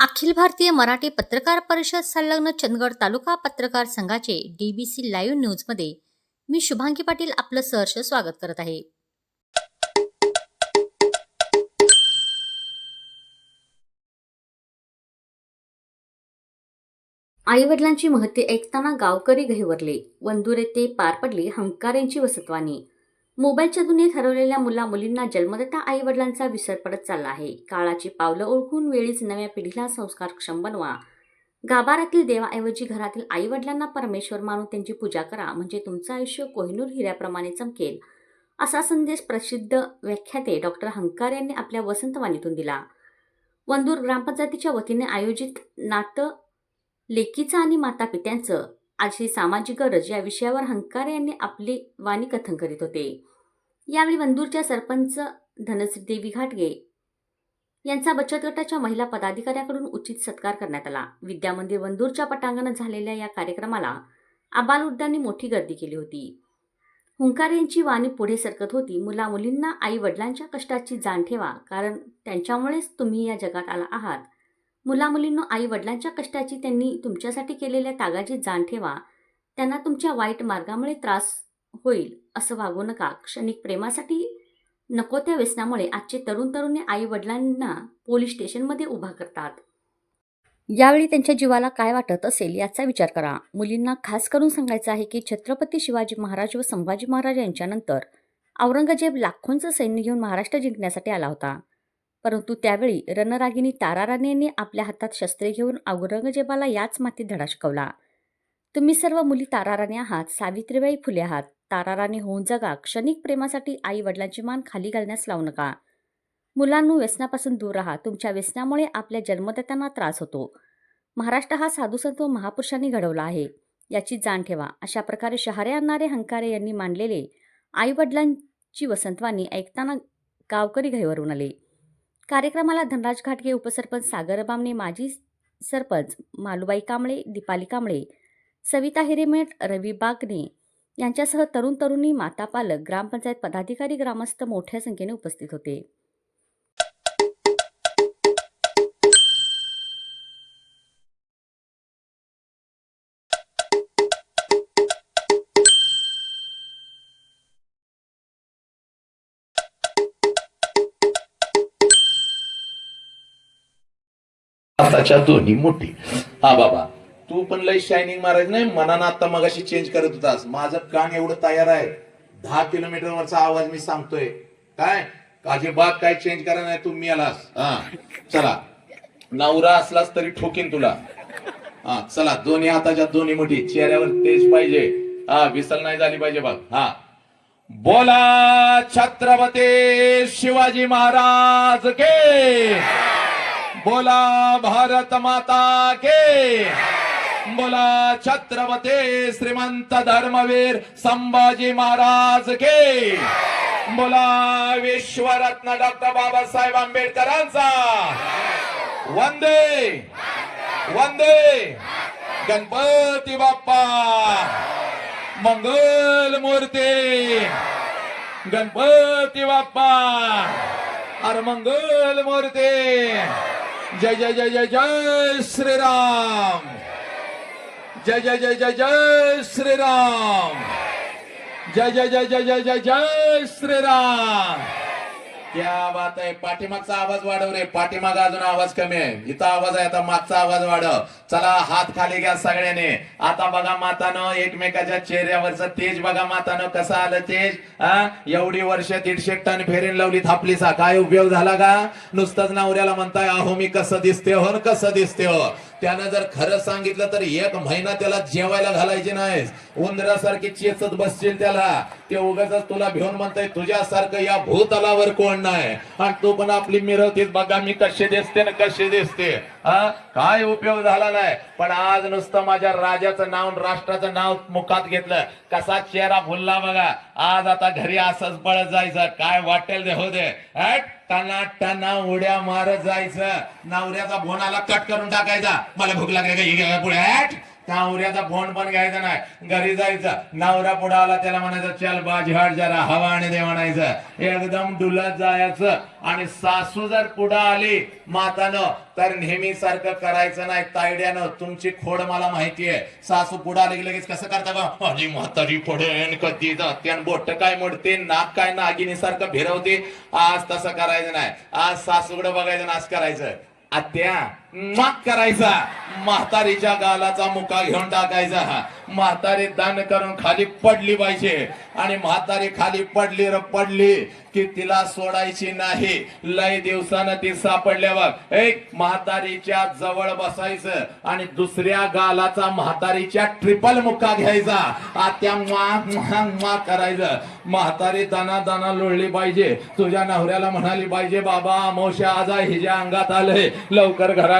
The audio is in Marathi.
अखिल भारतीय मराठी पत्रकार परिषद संलग्न चंदगड तालुका पत्रकार संघाचे डीबीसी लाईव्ह न्यूजमध्ये मी शुभांगी पाटील आपलं सहर्ष स्वागत करत आहे. आई वडिलांची महती ऐकताना गावकरी गहिवरले वंदुरे येथे पार पडली हंकारेंची वसतवानी मोबाईलच्या दुनियेत हरवलेल्या मुला मुलींना जन्मदाता आई वडिलांचा विसर पडत चालला आहे. काळाची पावलं ओळखून वेळीच नव्या पिढीला संस्कारक्षम बनवा. गाभारातील देवाऐवजी घरातील आई वडिलांना परमेश्वर मानून त्यांची पूजा करा म्हणजे तुमचं आयुष्य कोहिनूर हिऱ्याप्रमाणे चमकेल असा संदेश प्रसिद्ध व्याख्याते डॉक्टर हंकार यांनी आपल्या वसंतवाणीतून दिला. वंदूर ग्रामपंचायतीच्या वतीने आयोजित नातं लेकीचं आणि माता पित्यांचं अशी सामाजिक गरज या विषयावर हंकार यांनी आपली वाणी कथन करीत होते. यावेळी वंदूरच्या सरपंच धनश्री देवी घाटगे यांचा बचत गटाच्या महिला पदाधिकाऱ्याकडून उचित सत्कार करण्यात आला. विद्यामंदिर वंदूरच्या पटांगणात झालेल्या या कार्यक्रमाला आबाल आबालवृद्धांनी मोठी गर्दी केली होती. हुंकार यांची वाणी पुढे सरकत होती. मुला मुलींना आई वडिलांच्या कष्टाची जाण ठेवा कारण त्यांच्यामुळेच तुम्ही या जगात आला आहात. मुला मुलींनो आई वडिलांच्या कष्टाची त्यांनी तुमच्यासाठी केलेल्या तागाची जाण ठेवा. त्यांना तुमच्या वाईट मार्गामुळे त्रास होईल असं वागू नका. क्षणिक प्रेमासाठी नको त्या व्यसनामुळे. आजचे तरुण तरुणी आई वडिलांना पोलीस स्टेशनमध्ये उभा करतात. यावेळी त्यांच्या जीवाला काय वाटत असेल याचा विचार करा. मुलींना खास करून सांगायचं आहे की छत्रपती शिवाजी महाराज व संभाजी महाराज यांच्यानंतर औरंगजेब लाखोंचं सैन्य घेऊन महाराष्ट्र जिंकण्यासाठी आला होता. परंतु त्यावेळी रणरागिनी ताराराणी यांनी आपल्या हातात शस्त्रे घेऊन औरंगजेबाला याच मातीत धडा शिकवला. तुम्ही सर्व मुली ताराराणी आहात सावित्रीबाई फुले आहात. ताराराणी होऊन जगा क्षणिक प्रेमासाठी आई वडिलांची मान खाली घालण्यास लावू नका. मुलांनो व्यसनापासून दूर राहा. तुमच्या व्यसनामुळे आपल्या जन्मदात्यांना त्रास होतो. महाराष्ट्र हा साधुसंत महापुरुषांनी घडवला आहे. याची जाण ठेवा. अशा प्रकारे शहारे आणणारे हंकारे यांनी मांडलेले आई वडिलांची वसंतवाणी ऐकताना गावकरी घैवरून आले. कार्यक्रमाला धनराज घाटगे उपसरपंच सागर बामणे माजी सरपंच मालुबाई कांबळे दीपाली कांबळे सविता हिरेमेठ रवी बागणे यांच्यासह तरुण तरुणी माता पालक ग्रामपंचायत पदाधिकारी ग्रामस्थ मोठ्या संख्येने उपस्थित होते. दोन्ही मोठी. हा बाबा. तू पण लय शायनिंग मारायचं नाही मनानं आता मगाशी चेंज करत होतास. माझं कान एवढं तयार आहे. दहा किलोमीटर वरचा आवाज मी सांगतोय. काय? अजिबात काय चेंज करा नाही तू आलास. हा. चला. नवरा असलास तरी ठोकीन तुला. हा चला. दोन्ही हाताच्या दोन्ही मोठी. चेहऱ्यावर तेज पाहिजे. हा विसल नाही झाली पाहिजे बघ हा. बोला छत्रपती शिवाजी महाराज के. बोला भारत माता के. बोला छत्रपते श्रीमंत धर्मवीर संभाजी महाराज के. बोला विश्वरत्न डॉक्टर बाबासाहेब आंबेडकरांचा. वंदे. वंदे. गणपती बाप्पा. मंगल मूर्ती. गणपती बाप्पा. अरे मंगल मूर्ती. जय जय जय जय जय श्रीराम. जय जय जय जय जय श्रीराम। जय जय जय जय जय जय जय श्रीराम। क्या बात आहे? पाठीमागचा आवाज वाढव रे. पाठीमाग अजून आवाज कमी आहे. इथं आवाज आहे आता मागचा आवाज वाढव. चला हात खाली घ्या सगळ्याने. आता बघा मातानं एकमेकाच्या चेहऱ्यावरचं तेज बघा मातानं. कसं आलं तेज? हा एवढी वर्ष दीडशे टन फेरीन लावली थापलीसा काय उपयोग झाला का? नुसतंच नवऱ्याला म्हणताय अहो मी कसं दिसते हो न कसं दिसते हो? त्यानं जर खरं सांगितलं तर एक महिना त्याला जेवायला घालायचे नाही उंदरासारखी चेचत बसशील त्याला. ते उगाच तुला भिवून म्हणताय तुझ्यासारखं या भूतलावर कोण नाही? आणि तू पण आपली मिरवतीस बघा मी कसे दिसते ना कसे दिसते. हा? काय उपयोग झाला नाही. पण आज नुसतं माझ्या राजाचं नाव राष्ट्राचं नाव मुखात घेतलं. कसा चेहरा फुलला बघा. आज आता घरी असंच पळत जायचं. काय वाटेल दे हो दे. टना टना उड्या मारत जायचं. नवऱ्याचा भोनाला कट करून टाकायचा. मला भूक लागली का? ही कावऱ्याचा फोन पण घ्यायचा नाही. घरी जायचं. नवरा पुढे आला त्याला म्हणायचं चल बाजहाड जरा हवा आणि दे म्हणायचं. एकदम डुलत जायचं. आणि सासू जर पुढे आली मातानं तर नेहमी सारखं करायचं नाही. तायड्यानं तुमची खोड मला माहिती आहे. सासू पुढे आली लगेच कसं करता का माझी म्हातारी पुढे कधी जाते आणि बोट काय मोडते नाक काय नागिनी सारखं भिरवते आज तसं करायचं नाही. आज सासूकडे बघायचं नाच करायचं. आत्या माग करायचा. म्हातारीच्या गालाचा मुका घेऊन टाकायचा. म्हातारी दान करून खाली पडली पाहिजे. आणि म्हातारी खाली पडली र पडली की तिला सोडायची नाही. लय दिवसानं ती सापडल्यावर एक म्हातारीच्या जवळ बसायचं आणि दुसऱ्या गालाचा म्हातारीच्या ट्रिपल मुक्का घ्यायचा. आत्या मा मा करायचं. म्हातारी दाना दाना लोळली पाहिजे. तुझ्या नवऱ्याला म्हणाली पाहिजे बाबा मोशा आज हिच्या अंगात आलंय. लवकर घरा